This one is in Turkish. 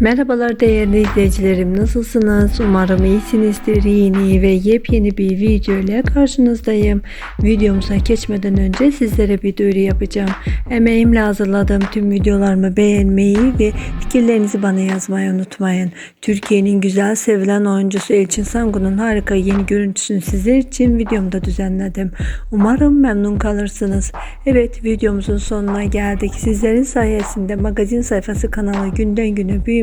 Merhabalar değerli izleyicilerim nasılsınız? Umarım iyisinizdir. Yeni ve yepyeni bir video ile karşınızdayım. Videomuza geçmeden önce sizlere bir duyuru yapacağım. Emeğimle hazırladığım tüm videolarımı beğenmeyi ve fikirlerinizi bana yazmayı unutmayın. Türkiye'nin güzel sevilen oyuncusu Elçin Sangun'un harika yeni görüntüsünü sizler için videomda düzenledim. Umarım memnun kalırsınız. Evet videomuzun sonuna geldik. Sizlerin sayesinde magazin sayfası kanalı günden güne